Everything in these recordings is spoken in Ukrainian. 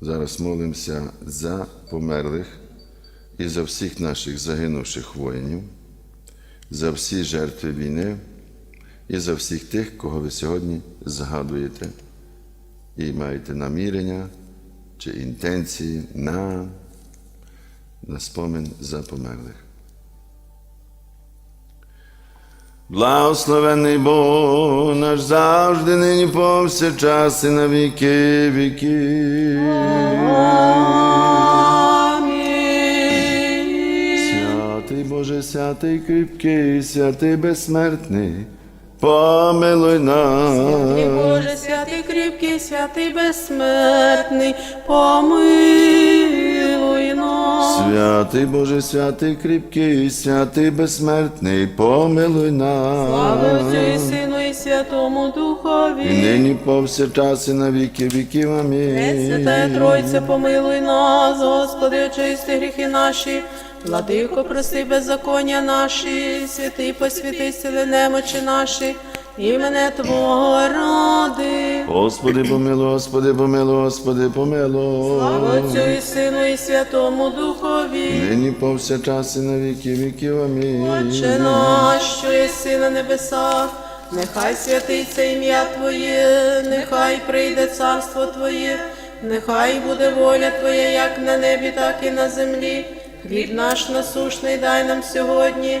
Зараз молимося за померлих і за всіх наших загинувших воїнів, за всі жертви війни і за всіх тих, кого ви сьогодні згадуєте і маєте намірення чи інтенції на, на спомин за померлих. Благословений Бог наш завжди, нині повсякчас і на віки віки. Святий Боже, святий кріпкий, святий безсмертний, помилуй нас. Святий Боже, святий кріпкий, святий безсмертний, помилуй. Святий Боже, святий кріпкий, святий безсмертний, помилуй Слава нас. Отцю і Сину і Святому І Духові. нині повсякчас і на віки віків. Амінь. Святая Тройця, помилуй нас, Господи, очисти гріхи наші. Владико, прости беззаконня наші, святий посвяти сили немочі наші, імене Твого ради. Господи, помилуй, Господи, помилуй, Господи, помилуй. Слава Отцю і Сину і Святому Духові. Нині повсякчас і на віки віків. Амінь. Отче наш, що єси на небесах, нехай святиться ім'я Твоє, нехай прийде царство Твоє, нехай буде воля Твоя, як на небі, так і на землі. Хліб наш насушний дай нам сьогодні,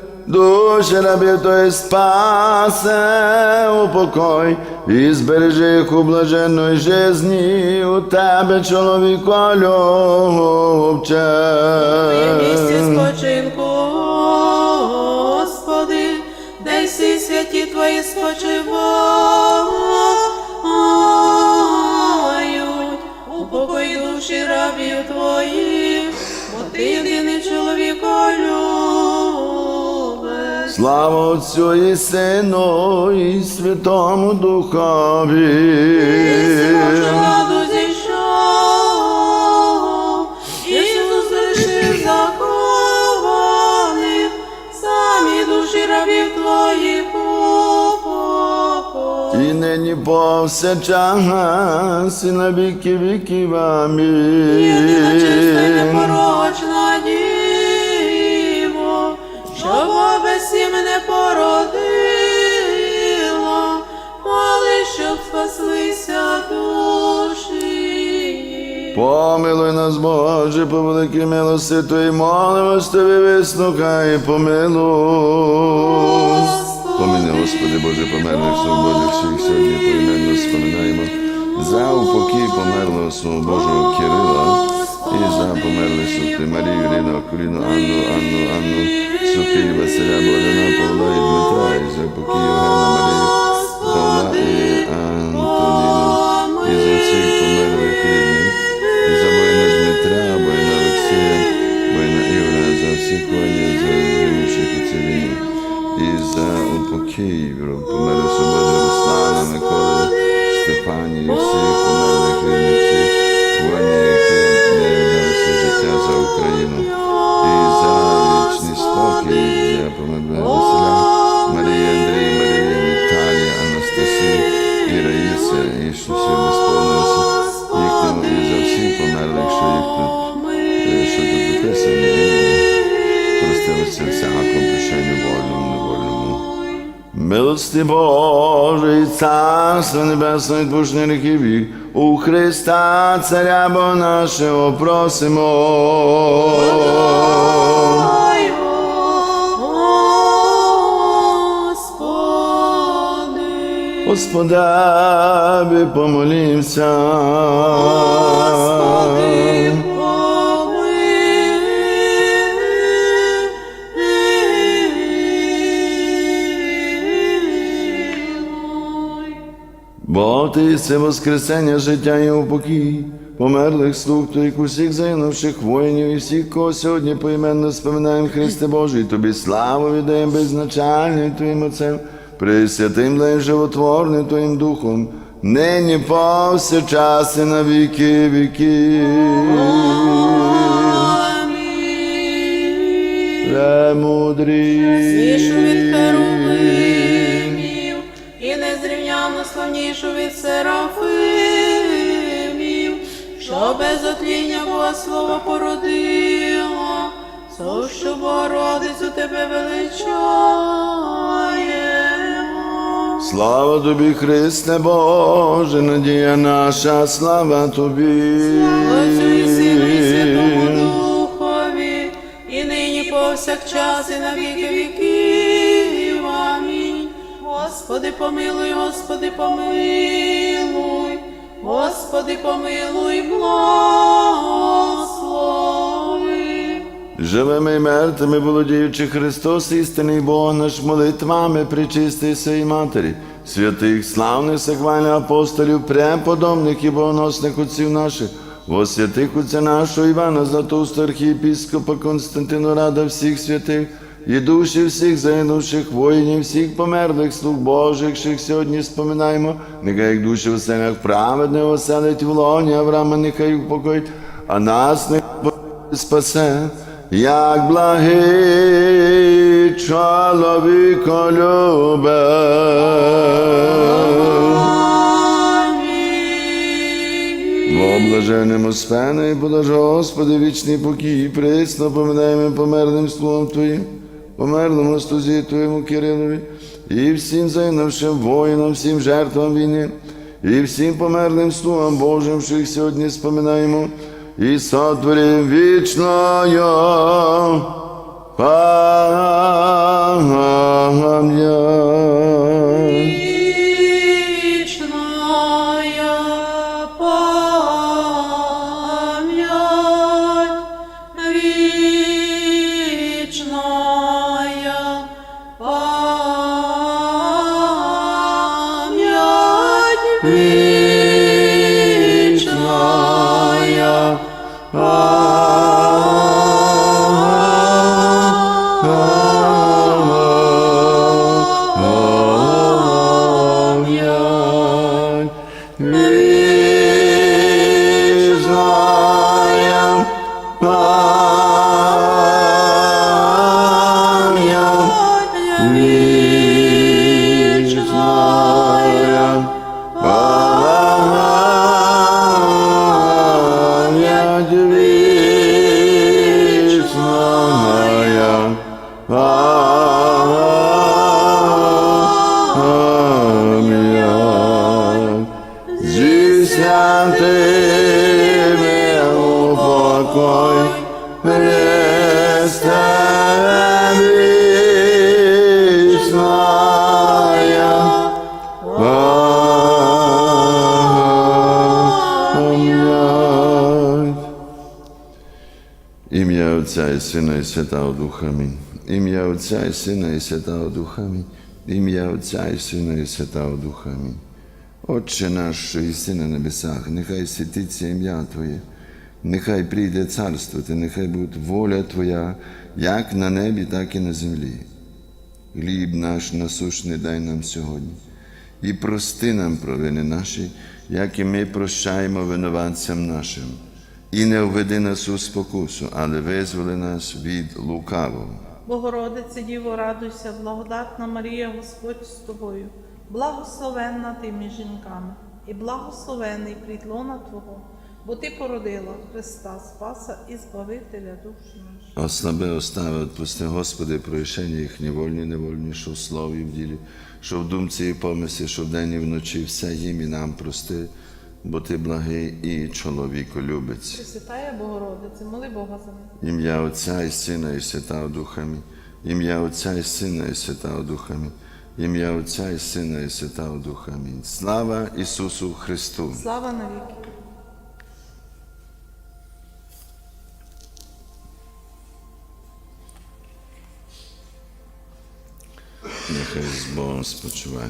душі рабів спасе, упокой, і збережи їх у блаженної житті у Тебе, чоловіко любче. місці спочинку, Господи, де всі святі Твої спочивають, Слава Отцю і Сину, і Святому Духові. Владу зійшов, Ісус лишив захованих, самі душі рабів Твоїх. І нині повсякчас, і на віки віків. Єдина чиста Амінь. непорочна діво, породила, але щоб спаслися душі. Помилуй нас, Боже, по великій милості Твоїй, молимось Тобі, вислухай, і помилуй. Поміни, Господи, Боже, померлих, свободних всіх сьогодні поіменно споминаємо за упокій померлого свого Божого Кирила і за померлих Софи Марію, Ірину, Акуліну, Анну, Анну, Анну, Софію, Василя, Богдана, Павла і Дмитра, і за упокій Євгена, Марію, Павла і Антоніну, і за всіх померлих рідних, померлих Василя, Марії, Андрій, Марії, Віталія, Анастасії, і Раїси, і що все безповнилося їхньому, і за всіх померлих, що їх тут, е, що тут записані, і простилися всякому прощенню вольному, невольному. Милости Божий, Царство Небесне, відпущення гріхів їх, у Христа, Царя Бо нашого просимо. Помолімся. Господи, помилуй. Бо ти це воскресення, життя і упокій, померлих слуг Твоїх, усіх загинувших воїнів і всіх, кого сьогодні поіменно споминаємо Христе Божий, Тобі славу віддаємо беззначальним Твоїм Отцем, пресвятим дай животворним Твоїм Духом, нині повсякчас і на віки віків. Премудрі. Свішу від херувимів і незрівняно славнішу від серафимів, що без отління Бога слово породило, со що Богородицю тебе величаємо. Слава тобі, Христе Боже, надія наша, слава тобі. Отцю і Святому Духові, і нині повсякчас, і на віки віків. Господи, помилуй, Господи, помилуй, Господи, помилуй, благослови. Живими і мертвими, володіючи Христос, істинний Бог наш молитвами, причистий сей Матері, святих, славних, сахвальних апостолів, преподобних і богоносних отців наших, во святих отця нашого Івана Златоуста, архієпіскопа Константину Рада всіх святих, і душі всіх загинувших воїнів, всіх померлих слуг Божих, що сьогодні споминаємо, нехай їх душі в оселях праведних оселить в лоні Авраама, нехай їх упокоїть, а нас не спасе, як благий чоловіко В облаженому спену і подаж, Господи, вічний покій, присно поминаємо померлим словом Твоїм, померлому стузі Твоєму Кирилові, і всім загинувшим воїнам, всім жертвам війни, і всім померлим словом Божим, що їх сьогодні споминаємо, і сотворим вічною пам'ять. Отця і Сина і Святого Духа Амінь. Ім'я Отця і Сина і Святого Духа Амінь. Ім'я Отця і Сина і Святого Духа Амінь. Отче наш, що єси на небесах, нехай святиться ім'я Твоє, нехай прийде царство Твоє, нехай буде воля Твоя, як на небі, так і на землі. Хліб наш насушний дай нам сьогодні, і прости нам провини наші, як і ми прощаємо винуватцям нашим. І не введи нас у спокусу, але визволи нас від лукавого. Богородице Діво, радуйся, благодатна Марія, Господь з тобою, благословенна ти між жінками, і благословений плід лона Твого, бо Ти породила Христа Спаса і Збавителя душ наших. Ослаби, остави, отпусти, Господи, прощення їх невольні, невольні, що в слові, в ділі, що в думці і помислі, що вдень і вночі, все їм і нам прости, бо Ти благий і чоловіку любець. Пресвятая Богородице, моли Бога за мене. Ім'я Отця і Сина і Святого Духа. Ім'я Отця і Сина і Святого Духа. Ім'я Отця і Сина і Святого Духа. Амінь. Слава Ісусу Христу! Слава навіки. Нехай з Богом спочиває.